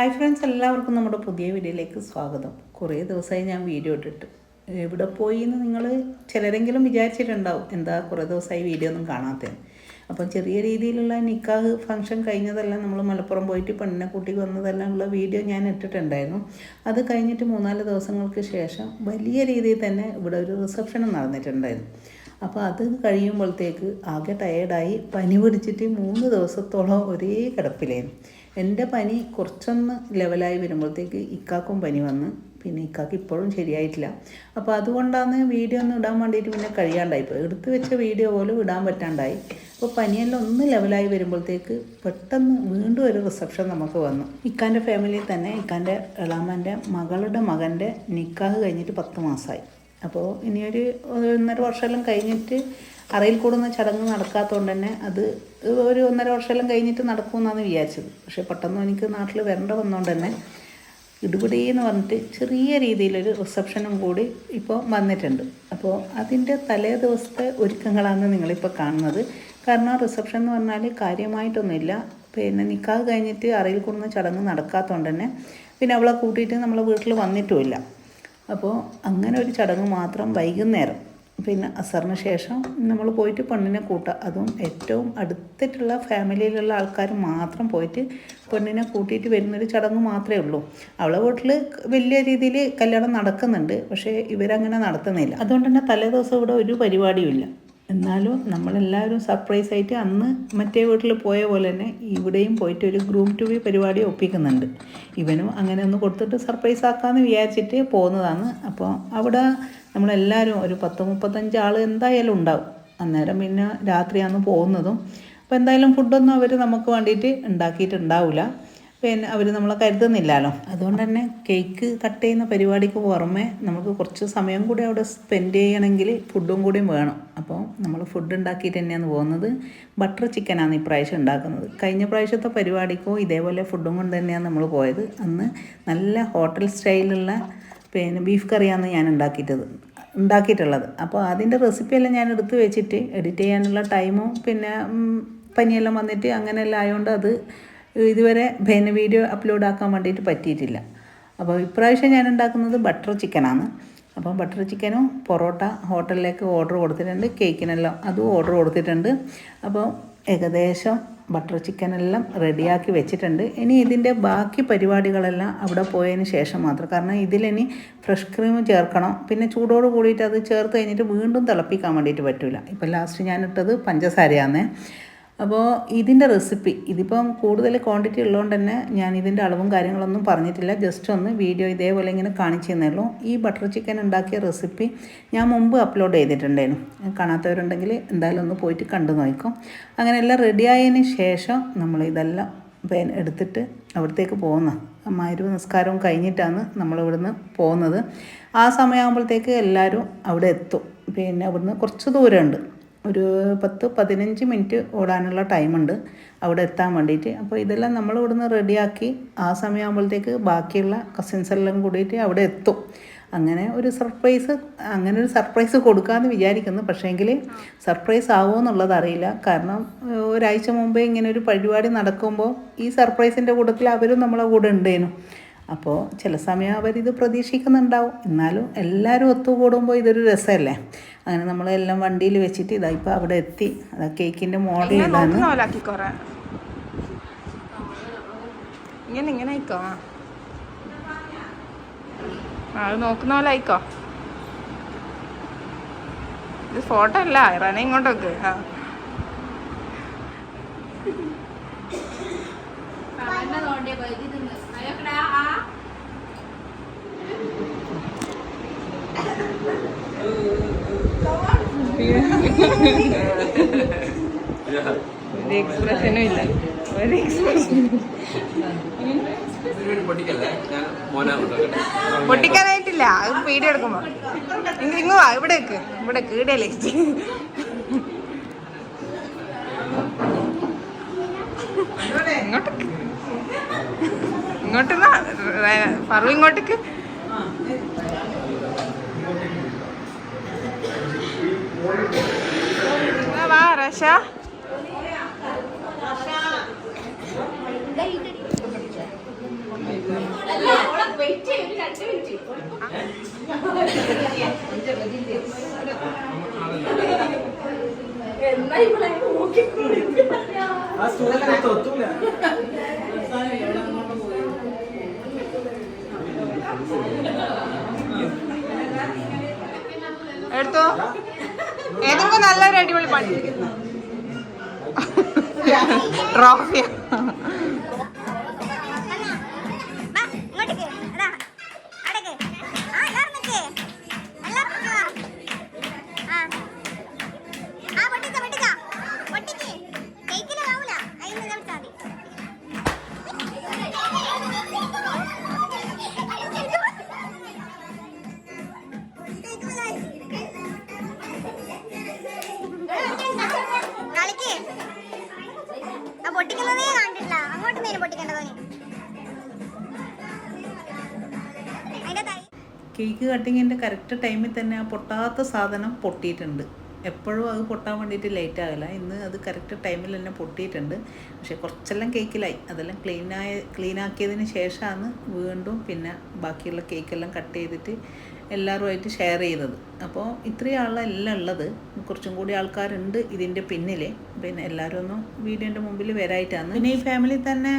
Hi friends എല്ലാവർക്കും നമ്മുടെ പുതിയ വീഡിയോയിലേക്ക് സ്വാഗതം. കുറേ ദിവസമായി ഞാൻ വീഡിയോ ഇട്ടിട്ട്. എവിടെ പോയി എന്ന് നിങ്ങൾ ചിലരെങ്കിലും വിചാരിച്ചിട്ടുണ്ടാവും. എന്താ കുറേ ദിവസമായി വീഡിയോ ഒന്നും കാണാത്തത്. അപ്പം ചെറിയ രീതിയിലുള്ള നിക്കാഹ് ഫംഗ്ഷൻ കഴിഞ്ഞതെല്ലാം നമ്മൾ മലപ്പുറം പോയിട്ട് പെണ്ണിനെ കൂട്ടി വന്നതെല്ലാം ഉള്ള വീഡിയോ ഞാൻ ഇട്ടിട്ടുണ്ടായിരുന്നു. അത് കഴിഞ്ഞിട്ട് മൂന്നാൽ ദിവസങ്ങൾക്ക് ശേഷം വലിയ രീതിയിൽ തന്നെ ഇവിടെ ഒരു റിസപ്ഷനും നടന്നിട്ടുണ്ടായിരുന്നു. അപ്പോൾ അത് കഴിയുമ്പോഴത്തേക്ക് ആകെ ടയേർഡായി പനി പിടിച്ചിട്ട് മൂന്ന് ദിവസത്തോളം ഒരേ കിടപ്പിലായിരുന്നു. എന്റെ പനി കുറച്ചൊന്ന് ലെവലായി വരുമ്പോഴത്തേക്ക് ഇക്കാക്കും പനി വന്ന് പിന്നെ ഇക്കാക്ക് ഇപ്പോഴും ശരിയായിട്ടില്ല. അപ്പോൾ അതുകൊണ്ടാണ് വീഡിയോ ഒന്നും ഇടാൻ വേണ്ടിയിട്ട് പിന്നെ കഴിയാണ്ടായി. കഴിയാണ്ടായിപ്പോയി എടുത്തു വെച്ച വീഡിയോ പോലും ഇടാൻ പറ്റാണ്ടായി. അപ്പോൾ പനിയെല്ലാം ഒന്ന് ലെവലായി വരുമ്പോഴത്തേക്ക് പെട്ടെന്ന് വീണ്ടും ഒരു റിസപ്ഷൻ നമുക്ക് വന്നു. ഇക്കാന്റെ ഫാമിലിയിൽ തന്നെ ഇക്കാന്റെ ഇളാമന്റെ മകളുടെ മകന്റെ നിക്കാഹ് കഴിഞ്ഞിട്ട് പത്ത് മാസമായി. അപ്പോൾ ഇനിയൊരു ഒന്നര വർഷമെല്ലാം കഴിഞ്ഞിട്ട് അറയിൽ കൂടുന്ന ചടങ്ങ് നടക്കാത്തതുകൊണ്ട് തന്നെ അത് ഒരു ഒന്നര വർഷമെല്ലാം കഴിഞ്ഞിട്ട് നടക്കുമെന്നാണ് വിചാരിച്ചത്. പക്ഷേ പെട്ടെന്ന് എനിക്ക് നാട്ടിൽ വരേണ്ട വന്നതുകൊണ്ട് തന്നെ ഇടുപിടിയെന്ന് പറഞ്ഞിട്ട് ചെറിയ രീതിയിലൊരു റിസപ്ഷനും കൂടി ഇപ്പോൾ വന്നിട്ടുണ്ട്. അപ്പോൾ അതിന്റെ തലേ ദിവസത്തെ ഒരുക്കങ്ങളാണ് നിങ്ങളിപ്പോൾ കാണുന്നത്. കാരണം റിസപ്ഷൻ എന്ന് പറഞ്ഞാൽ കാര്യമായിട്ടൊന്നുമില്ല. പിന്നെ നിക്കാഹ് കഴിഞ്ഞിട്ട് അറിയിൽ കൂടുന്ന ചടങ്ങ് നടക്കാത്തതുകൊണ്ട് തന്നെ പിന്നെ അവളെ കൂട്ടിയിട്ട് നമ്മളെ വീട്ടിൽ വന്നിട്ടുമില്ല. അപ്പോൾ അങ്ങനെ ഒരു ചടങ്ങ് മാത്രം വൈകുന്നേരം. പിന്നെ അസറിന് ശേഷം നമ്മൾ പോയിട്ട് പെണ്ണിനെ കൂട്ടുക. അതും ഏറ്റവും അടുത്തിട്ടുള്ള ഫാമിലിയിലുള്ള ആൾക്കാർ മാത്രം പോയിട്ട് പെണ്ണിനെ കൂട്ടിയിട്ട് വരുന്നൊരു ചടങ്ങ് മാത്രമേ ഉള്ളൂ. അവളെ വീട്ടിൽ വലിയ രീതിയിൽ കല്യാണം നടക്കുന്നുണ്ട്. പക്ഷേ ഇവരങ്ങനെ നടത്തുന്നില്ല. അതുകൊണ്ട് തന്നെ തലേദിവസം ഇവിടെ ഒരു പരിപാടിയുമില്ല എന്നാലും നമ്മളെല്ലാവരും സർപ്രൈസ് ആയിട്ട് അന്ന് മറ്റേ വീട്ടിൽ പോയ പോലെ തന്നെ ഇവിടെയും പോയിട്ട് ഒരു ഗ്രൂം ടു ബി പരിപാടി ഒപ്പിക്കുന്നുണ്ട്. ഇവനും അങ്ങനെ ഒന്ന് കൊടുത്തിട്ട് സർപ്രൈസ് ആക്കാമെന്ന് വിചാരിച്ചിട്ട് പോകുന്നതാണ് അപ്പോൾ അവിടെ നമ്മളെല്ലാവരും ഒരു പത്ത് മുപ്പത്തഞ്ച് ആൾ എന്തായാലും ഉണ്ടാവും. അന്നേരം പിന്നെ രാത്രിയാണ് പോകുന്നതും. അപ്പോൾ എന്തായാലും ഫുഡൊന്നും അവർ നമുക്ക് വേണ്ടിയിട്ട് ഉണ്ടാക്കിയിട്ടുണ്ടാവില്ല പിന്നെ അവർ നമ്മളെ കരുതുന്നില്ലല്ലോ. അതുകൊണ്ട് തന്നെ കേക്ക് കട്ട് ചെയ്യുന്ന പരിപാടിക്ക് പുറമെ നമുക്ക് കുറച്ച് സമയം കൂടി അവിടെ സ്പെൻഡ് ചെയ്യണമെങ്കിൽ ഫുഡും കൂടിയും വേണം. അപ്പോൾ നമ്മൾ ഫുഡ് ഉണ്ടാക്കിയിട്ട് തന്നെയാണ് പോകുന്നത്. ബട്ടർ ചിക്കനാണ് ഇപ്രാവശ്യം ഉണ്ടാക്കുന്നത്. കഴിഞ്ഞ പ്രാവശ്യത്തെ പരിപാടിക്കോ ഇതേപോലെ ഫുഡും കൊണ്ട് തന്നെയാണ് നമ്മൾ പോയത്. അന്ന് നല്ല ഹോട്ടൽ സ്റ്റൈലുള്ള പിന്നെ ബീഫ് കറിയാണ് ഞാൻ ഉണ്ടാക്കിയിട്ടത് ഉണ്ടാക്കിയിട്ടുള്ളത്. അപ്പോൾ അതിന്റെ റെസിപ്പിയെല്ലാം ഞാൻ എടുത്തു വെച്ചിട്ട് എഡിറ്റ് ചെയ്യാനുള്ള ടൈമും പിന്നെ പനിയെല്ലാം വന്നിട്ട് അങ്ങനെയെല്ലാം ആയതുകൊണ്ട് അത് ഇതുവരെ പിന്നെ വീഡിയോ അപ്ലോഡ് ആക്കാൻ വേണ്ടിയിട്ട് പറ്റിയിട്ടില്ല. അപ്പോൾ ഇപ്രാവശ്യം ഞാൻ ഉണ്ടാക്കുന്നത് ബട്ടർ ചിക്കനാണ് അപ്പോൾ ബട്ടർ ചിക്കനും പൊറോട്ട ഹോട്ടലിലേക്ക് ഓർഡർ കൊടുത്തിട്ടുണ്ട് കേക്കിനെല്ലാം അതും ഓർഡർ കൊടുത്തിട്ടുണ്ട്. അപ്പോൾ ഏകദേശം ബട്ടർ ചിക്കൻ എല്ലാം റെഡിയാക്കി വെച്ചിട്ടുണ്ട്. ഇനി ഇതിന്റെ ബാക്കി പരിപാടികളെല്ലാം അവിടെ പോയതിന് ശേഷം മാത്രം. കാരണം ഇതിലിനി ഫ്രഷ് ക്രീം ചേർക്കണം. പിന്നെ ചൂടോട് കൂടിയിട്ട് അത് ചേർത്ത് കഴിഞ്ഞിട്ട് വീണ്ടും തിളപ്പിക്കാൻ വേണ്ടിയിട്ട് പറ്റില്ല ഇപ്പോൾ ലാസ്റ്റ് ഞാനിട്ടത് പഞ്ചസാരയാണ് അപ്പോൾ ഇതിന്റെ റെസിപ്പി ഇതിപ്പം കൂടുതൽ ക്വാണ്ടിറ്റി ഉള്ളതുകൊണ്ട് തന്നെ ഞാൻ ഇതിന്റെ അളവും കാര്യങ്ങളൊന്നും പറഞ്ഞിട്ടില്ല. ജസ്റ്റ് ഒന്ന് വീഡിയോ ഇതേപോലെ ഇങ്ങനെ കാണിച്ചു തന്നേയുള്ളൂ. ഈ ബട്ടർ ചിക്കൻ ഉണ്ടാക്കിയ റെസിപ്പി ഞാൻ മുമ്പ് അപ്ലോഡ് ചെയ്തിട്ടുണ്ടായിരുന്നു. കാണാത്തവരുണ്ടെങ്കിൽ എന്തായാലും ഒന്ന് പോയിട്ട് കണ്ടു നോക്കും. അങ്ങനെ എല്ലാം റെഡിയായതിന് ശേഷം നമ്മൾ ഇതെല്ലാം പേൻ എടുത്തിട്ട് അവിടത്തേക്ക് പോകുന്ന മാരുവ് നിസ്കാരവും കഴിഞ്ഞിട്ടാണ് നമ്മൾ ഇവിടുന്ന് പോകുന്നത് ആ സമയമാകുമ്പോഴത്തേക്ക് എല്ലാവരും അവിടെ എത്തും. പിന്നെ അവിടുന്ന് കുറച്ച് ദൂരമുണ്ട്. ഒരു പത്ത് പതിനഞ്ച് മിനിറ്റ് ഓടാനുള്ള ടൈമുണ്ട്. അവിടെ എത്താൻ വേണ്ടിയിട്ട്. അപ്പോൾ ഇതെല്ലാം നമ്മൾ ഇവിടുന്ന് റെഡിയാക്കി. ആ സമയമാകുമ്പോഴത്തേക്ക് ബാക്കിയുള്ള കസിൻസ് എല്ലാം കൂടിയിട്ട് അവിടെ എത്തും. അങ്ങനെ ഒരു സർപ്രൈസ് അങ്ങനെ ഒരു സർപ്രൈസ് കൊടുക്കാമെന്ന് വിചാരിക്കുന്നു. പക്ഷേങ്കിൽ സർപ്രൈസ് ആവുമോ എന്നുള്ളത് അറിയില്ല. കാരണം ഒരാഴ്ച മുമ്പേ ഇങ്ങനെ ഒരു പരിപാടി നടക്കുമ്പോൾ ഈ സർപ്രൈസിന്റെ കൂട്ടത്തിൽ അവരും നമ്മളെ കൂടെ ഉണ്ടേനു. അപ്പോൾ ചില സമയം അവരിത് പ്രതീക്ഷിക്കുന്നുണ്ടാവും. എന്നാലും എല്ലാവരും ഒത്തുകൂടുമ്പോൾ ഇതൊരു രസമല്ലേ അങ്ങനെ നമ്മളെല്ലാം വണ്ടിയിൽ വെച്ചിട്ട് ഇതാ ഇപ്പോൾ അവിടെ എത്തി. അതാ കേക്കിന്റെ മോഡൽ ഇതാണ്. നോക്കുന്ന പോലെ ആക്കിക്കോറ ഇങ്ങനെ ഇങ്ങനെ ആയിക്കോ? ആ. ആ അത് നോക്കുന്ന പോലെ ആയിക്കോ? ഇത് ഫോട്ടോ അല്ല ഇറാനെ ഇങ്ങോട്ടൊക്കെ ആ. ഒരു എക്സ്പ്രഷനും ഇല്ല. ഒരു എക്സ്പ്രഷനും പൊട്ടിക്കാനായിട്ടില്ല. അത് പീടി എടുക്കുമ്പോ. നിങ്ങൾ ഇങ്ങ് വാ ഇവിടെ വെക്ക് ഇവിടെ കീടല്ലേ ഇങ്ങോട്ടേക്ക്. ഇങ്ങോട്ട് പറു ഇങ്ങോട്ടേക്ക്. Thank you. ആ, എല്ലാവരും നിക്ക്. എല്ലാവരും നിക്ക് വാ. ആ. ആ, പൊട്ടിക്ക, പൊട്ടിക്ക. പൊട്ടിക്ക്. നല്ലൊരു അടിപൊളി പണി ട്രോഫി Thank മതി. കേക്ക് കട്ടിങ്ങിന്റെ കറക്റ്റ് ടൈമിൽ തന്നെ ആ പൊട്ടാത്ത സാധനം പൊട്ടിയിട്ടുണ്ട്. എപ്പോഴും അത് പൊട്ടാൻ വേണ്ടിയിട്ട് ലേറ്റ് ആകില്ല ഇന്ന് അത് കറക്റ്റ് ടൈമിൽ തന്നെ പൊട്ടിയിട്ടുണ്ട്. പക്ഷേ കുറച്ചെല്ലാം കേക്കിലായി അതെല്ലാം ക്ലീനായ ക്ലീനാക്കിയതിന് ശേഷമാണ് വീണ്ടും പിന്നെ ബാക്കിയുള്ള കേക്കെല്ലാം കട്ട് ചെയ്തിട്ട് എല്ലാവരുമായിട്ട് ഷെയർ ചെയ്തത്. അപ്പോൾ ഇത്രയും ആളെല്ലാം ഉള്ളത്. കുറച്ചും കൂടി ആൾക്കാരുണ്ട് ഇതിന്റെ പിന്നിൽ പിന്നെ എല്ലാവരും ഒന്നും വീഡിയോന്റെ മുമ്പിൽ വരായിട്ടാണ്. പിന്നെ ഈ ഫാമിലി തന്നെ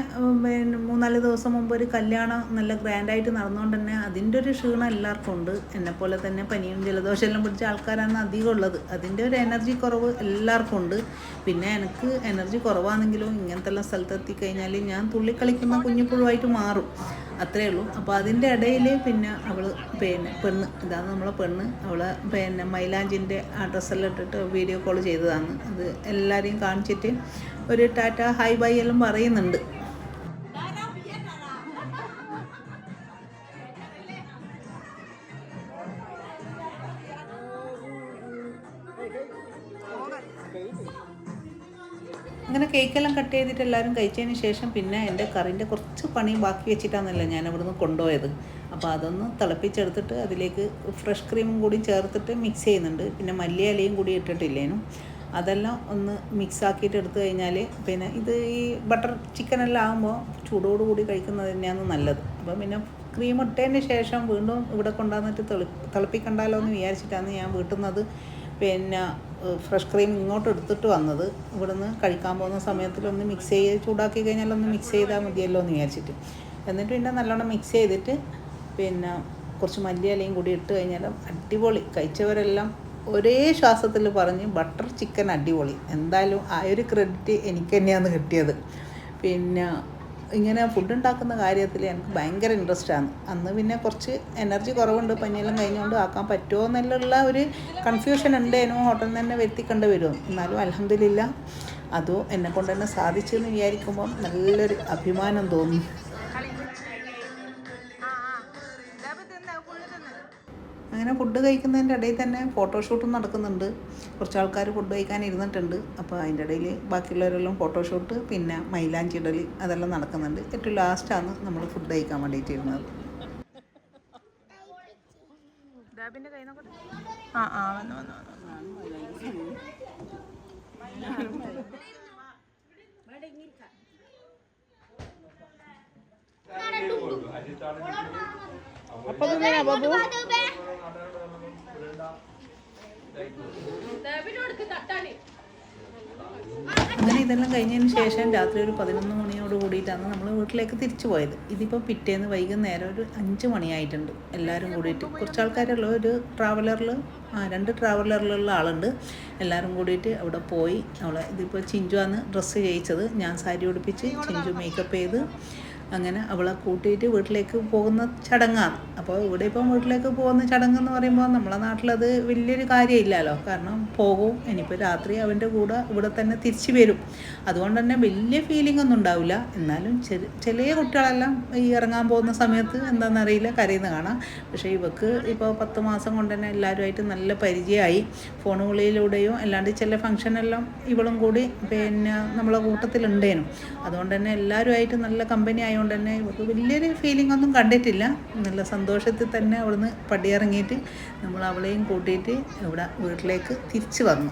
പിന്നെ മൂന്നാൽ ദിവസം മുമ്പ് ഒരു കല്യാണം നല്ല ഗ്രാൻഡായിട്ട് നടന്നുകൊണ്ട് തന്നെ അതിന്റെ ഒരു ക്ഷീണം എല്ലാവർക്കും ഉണ്ട്. എന്നെപ്പോലെ തന്നെ പനിയും ജലദോഷം എല്ലാം പിടിച്ച ആൾക്കാരാണ് അധികം ഉള്ളത്. അതിന്റെ ഒരു എനർജി കുറവ് എല്ലാവർക്കും ഉണ്ട്. പിന്നെ എനിക്ക് എനർജി കുറവാണെങ്കിലും ഇങ്ങനത്തെ എല്ലാം സ്ഥലത്ത് എത്തിക്കഴിഞ്ഞാൽ ഞാൻ തുള്ളിക്കളിക്കുന്ന കുഞ്ഞിപ്പുഴുവായിട്ട് മാറും. അത്രേ ഉള്ളൂ. അപ്പോൾ അതിന്റെ ഇടയിൽ പിന്നെ അവൾ പിന്നെ പെണ്ണ് ഇതാണ് നമ്മളെ പെണ്ണ്. അവൾ പിന്നെ മൈലാഞ്ചിന്റെ ആ ഡ്രസ്സെല്ലാം ഇട്ടിട്ട് വീഡിയോ കോൾ ചെയ്തതാണ്. അത് എല്ലാവരെയും കാണിച്ചിട്ട് ഒരു ടാറ്റ ഹൈ ബൈ എല്ലാം പറയുന്നുണ്ട്. കേക്കെല്ലാം കട്ട് ചെയ്തിട്ട് എല്ലാവരും കഴിച്ചതിന് ശേഷം പിന്നെ എന്റെ കറിന്റെ കുറച്ച് പണി ബാക്കി വെച്ചിട്ടാണല്ലോ ഞാൻ ഇവിടുന്ന് കൊണ്ടുപോയത്. അപ്പോൾ അതൊന്ന് തിളപ്പിച്ചെടുത്തിട്ട് അതിലേക്ക് ഫ്രഷ് ക്രീമും കൂടി ചേർത്തിട്ട് മിക്സ് ചെയ്യുന്നുണ്ട്. പിന്നെ മല്ലിയിലയും കൂടി ഇട്ടിട്ടില്ലേനും. അതെല്ലാം ഒന്ന് മിക്സ് ആക്കിയിട്ട് എടുത്തു കഴിഞ്ഞാൽ പിന്നെ ഇത് ഈ ബട്ടർ ചിക്കനെല്ലാം ആകുമ്പോൾ ചൂടോട് കൂടി കഴിക്കുന്നത് തന്നെയാണ് നല്ലത്. അപ്പം പിന്നെ ക്രീം ഇട്ടതിന് ശേഷം വീണ്ടും ഇവിടെ കൊണ്ടുവന്നിട്ട് തിളപ്പിക്കണ്ടാലോ എന്ന് വിചാരിച്ചിട്ടാണ് ഞാൻ വീട്ടുന്നത്. പിന്നെ ഫ്രഷ് ക്രീം ഇങ്ങോട്ട് എടുത്തിട്ട് വന്നത്. ഇവിടുന്ന് കഴിക്കാൻ പോകുന്ന സമയത്തിലൊന്ന് മിക്സ് ചെയ്ത് ചൂടാക്കി കഴിഞ്ഞാൽ ഒന്ന് മിക്സ് ചെയ്താൽ മതിയല്ലോ എന്ന് വിചാരിച്ചിട്ട്. എന്നിട്ട് പിന്നെ നല്ലോണം മിക്സ് ചെയ്തിട്ട് പിന്നെ കുറച്ച് മല്ലിയിലയും കൂടി ഇട്ട് കഴിഞ്ഞാൽ അടിപൊളി. കഴിച്ചവരെല്ലാം ഒരേ ശ്വാസത്തിൽ പറഞ്ഞ് ബട്ടർ ചിക്കൻ അടിപൊളി. എന്തായാലും ആ ഒരു ക്രെഡിറ്റ് എനിക്ക് തന്നെയാണ് കിട്ടിയത്. പിന്നെ ഇങ്ങനെ ഫുഡ് ഉണ്ടാക്കുന്ന കാര്യത്തിൽ എനിക്ക് ഭയങ്കര ഇൻട്രസ്റ്റ് ആണ്. അന്ന് പിന്നെ കുറച്ച് എനർജി കുറവുണ്ട്. പനിയെല്ലാം കഴിഞ്ഞുകൊണ്ട് ആക്കാൻ പറ്റുമോ എന്നുള്ള ഒരു കൺഫ്യൂഷൻ ഉണ്ടേനു ഹോട്ടലിൽ നിന്ന് തന്നെ വരുത്തിക്കൊണ്ട് വരും. എന്നാലും അലഹമില്ല അതും എന്നെ കൊണ്ട് തന്നെ സാധിച്ചു എന്ന് വിചാരിക്കുമ്പം നല്ലൊരു അഭിമാനം തോന്നി. അങ്ങനെ ഫുഡ് കഴിക്കുന്നതിന്റെ ഇടയിൽ തന്നെ ഫോട്ടോഷൂട്ടും നടക്കുന്നുണ്ട്. കുറച്ച് ആൾക്കാർ ഫുഡ് കഴിക്കാൻ ഇരുന്നിട്ടുണ്ട്. അപ്പോൾ അതിന്റെ ഇടയിൽ ബാക്കിയുള്ളവരെല്ലാം ഫോട്ടോഷൂട്ട് പിന്നെ മൈലാഞ്ചി ഇടൽ അതെല്ലാം നടക്കുന്നുണ്ട്. ഏറ്റവും ലാസ്റ്റാണ് നമ്മൾ ഫുഡ് കഴിക്കാൻ വേണ്ടിയിട്ട് ഇരുന്നത് ആ ആ വന്നു വന്നു വന്നു. അപ്പൊ ബാബു. അങ്ങനെ ഇതെല്ലാം കഴിഞ്ഞതിന് ശേഷം രാത്രി ഒരു പതിനൊന്ന് മണിയോട് കൂടിയിട്ടാണ് നമ്മൾ വീട്ടിലേക്ക് തിരിച്ചു പോയത്. ഇതിപ്പോൾ പിറ്റേന്ന് വൈകുന്നേരം ഒരു അഞ്ച് മണിയായിട്ടുണ്ട് എല്ലാവരും കൂടിയിട്ട്. കുറച്ച് ആൾക്കാരുള്ള ഒരു ട്രാവലറിൽ ആ രണ്ട് ട്രാവലറിലുള്ള ആളുണ്ട്. എല്ലാവരും കൂടിയിട്ട് അവിടെ പോയി. അവളെ ഇതിപ്പോൾ ചിഞ്ചു ആണ് ഡ്രസ്സ് ചെയ്യിച്ചത് ഞാൻ സാരി ഉടുപ്പിച്ച് ചിഞ്ചു മേക്കപ്പ് ചെയ്ത് അങ്ങനെ അവളെ കൂട്ടിയിട്ട് വീട്ടിലേക്ക് പോകുന്ന ചടങ്ങാണ്. അപ്പോൾ ഇവിടെ ഇപ്പം വീട്ടിലേക്ക് പോകുന്ന ചടങ്ങെന്ന് പറയുമ്പോൾ നമ്മളെ നാട്ടിലത് വലിയൊരു കാര്യമില്ലല്ലോ. കാരണം പോകും ഇനിയിപ്പോൾ രാത്രി അവന്റെ കൂടെ ഇവിടെ തന്നെ തിരിച്ചു വരും. അതുകൊണ്ട് തന്നെ വലിയ ഫീലിംഗ് ഒന്നും ഉണ്ടാവില്ല. എന്നാലും ചെറിയ ചെറിയ കുട്ടികളെല്ലാം ഈ ഇറങ്ങാൻ പോകുന്ന സമയത്ത് എന്താണെന്നറിയില്ല കരയുന്ന കാണാം. പക്ഷേ ഇവക്ക് ഇപ്പോൾ പത്ത് മാസം കൊണ്ട് തന്നെ എല്ലാവരുമായിട്ട് നല്ല പരിചയമായി. ഫോണുകളിലൂടെയും അല്ലാണ്ട് ചില ഫംഗ്ഷനെല്ലാം ഇവളും കൂടി പിന്നെ നമ്മളെ കൂട്ടത്തിലുണ്ടേനും. അതുകൊണ്ട് തന്നെ എല്ലാവരുമായിട്ട് നല്ല കമ്പനി ആയതുകൊണ്ട് ആയതുകൊണ്ട് തന്നെ ഇവർക്ക് വലിയൊരു ഫീലിംഗ് ഒന്നും കണ്ടിട്ടില്ല. നല്ല സന്തോഷത്തിൽ തന്നെ അവിടുന്ന് പടിയിറങ്ങിയിട്ട് നമ്മൾ അവളെയും കൂട്ടിയിട്ട് ഇവിടെ വീട്ടിലേക്ക് തിരിച്ചു വന്നു.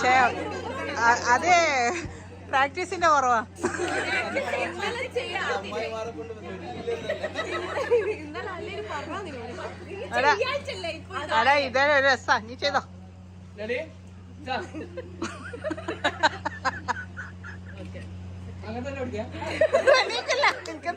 പക്ഷേ അത് പ്രാക്ടീസിന്റെ കുറവാ. അടാ ഇതൊരു ഇതേ രസാ നീ ചെയ്തോ. എനിക്കല്ല എനിക്ക്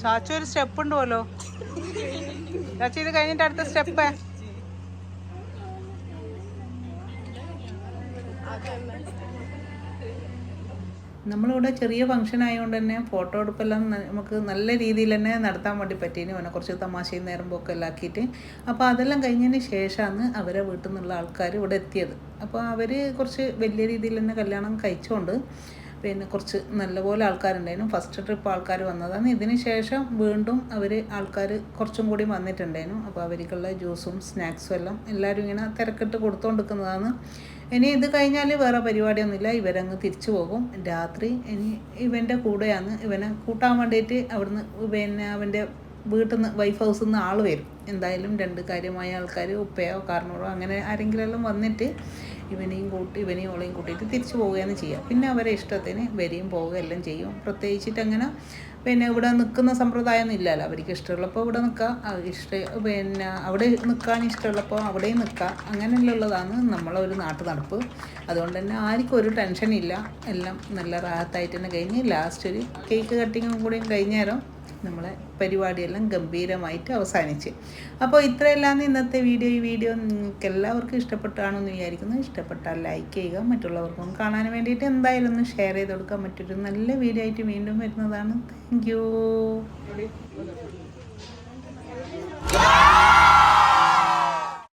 ചാച്ചു ഒരു സ്റ്റെപ്പ് ഉണ്ട് പോലോ. ഇത് കഴിഞ്ഞിട്ട് അടുത്ത സ്റ്റെപ്പ് നമ്മളിവിടെ ചെറിയ ഫംഗ്ഷൻ ആയതുകൊണ്ട് തന്നെ ഫോട്ടോ എടുപ്പെല്ലാം നമുക്ക് നല്ല രീതിയിൽ തന്നെ നടത്താൻ വേണ്ടി പറ്റിയിന് പിന്നെ കുറച്ച് തമാശയും നേരമ്പൊക്കെ എല്ലാം ആക്കിയിട്ട് അപ്പോൾ അതെല്ലാം കഴിഞ്ഞതിന് ശേഷമാണ് അവരെ വീട്ടിൽ നിന്നുള്ള ആൾക്കാർ ഇവിടെ എത്തിയത്. അപ്പോൾ അവർ കുറച്ച് വലിയ രീതിയിൽ തന്നെ കല്യാണം കഴിച്ചുകൊണ്ട് പിന്നെ കുറച്ച് നല്ലപോലെ ആൾക്കാരുണ്ടായിരുന്നു. ഫസ്റ്റ് ട്രിപ്പ് ആൾക്കാർ വന്നതാണ്. ഇതിന് ശേഷം വീണ്ടും അവർ ആൾക്കാർ കുറച്ചും കൂടി വന്നിട്ടുണ്ടായിരുന്നു. അപ്പോൾ അവർക്കുള്ള ജ്യൂസും സ്നാക്സും എല്ലാം എല്ലാവരും ഇങ്ങനെ തിരക്കിട്ട് കൊടുത്തുകൊണ്ടിരിക്കുന്നതാണ് ഇനി ഇത് കഴിഞ്ഞാൽ വേറെ പരിപാടിയൊന്നുമില്ല. ഇവരങ്ങ് തിരിച്ചു പോകും. രാത്രി ഇനി ഇവന്റെ കൂടെയാണ്. ഇവനെ കൂട്ടാൻ വേണ്ടിയിട്ട് അവിടുന്ന് പിന്നെ അവന്റെ വീട്ടിൽ നിന്ന് വൈഫ് ഹൗസിൽ നിന്ന് ആൾ വരും. എന്തായാലും രണ്ട് കാര്യമായ ആൾക്കാർ ഉപ്പയോ കാരണവരോ അങ്ങനെ ആരെങ്കിലും വന്നിട്ട് ഇവനെയും കൂട്ടി ഇവനെയും ഓളെയും കൂട്ടിയിട്ട് തിരിച്ചു പോവുകയാണ് ചെയ്യുക പിന്നെ അവരെ ഇഷ്ടത്തിന് വരികയും പോവുകയെല്ലാം ചെയ്യും. പ്രത്യേകിച്ചിട്ട് അങ്ങനെ പിന്നെ ഇവിടെ നിൽക്കുന്ന സമ്പ്രദായമൊന്നും ഇല്ലല്ലോ. അവർക്ക് ഇഷ്ടമുള്ളപ്പോൾ ഇവിടെ നിൽക്കുക ഇഷ്ട പിന്നെ അവിടെ നിൽക്കാൻ ഇഷ്ടമുള്ളപ്പോൾ അവിടെയും നിൽക്കുക അങ്ങനെയുള്ളതാണ് നമ്മളെ ഒരു നാട്ടു നടപ്പ്. അതുകൊണ്ട് തന്നെ ആർക്കും ഒരു ടെൻഷനില്ല. എല്ലാം നല്ല റാഹത്തായിട്ട് തന്നെ കഴിഞ്ഞ് ലാസ്റ്റ് ഒരു കേക്ക് കട്ടിങ്ങും കൂടിയും കഴിഞ്ഞേരം നമ്മളെ പരിപാടിയെല്ലാം ഗംഭീരമായിട്ട് അവസാനിച്ച്. അപ്പോൾ ഇത്രയെല്ലാം ഇന്നത്തെ വീഡിയോ ഈ വീഡിയോ നിങ്ങൾക്ക് എല്ലാവർക്കും ഇഷ്ടപ്പെട്ടാണെന്ന് വിചാരിക്കുന്നു. ഇഷ്ടപ്പെട്ടാൽ ലൈക്ക് ചെയ്യുക മറ്റുള്ളവർക്കും കാണാൻ വേണ്ടിയിട്ട് എന്തായാലും ഒന്ന് ഷെയർ ചെയ്ത് കൊടുക്കാൻ മറ്റൊരു നല്ല വീഡിയോ ആയിട്ട് വീണ്ടും വരുന്നതാണ്. Thank you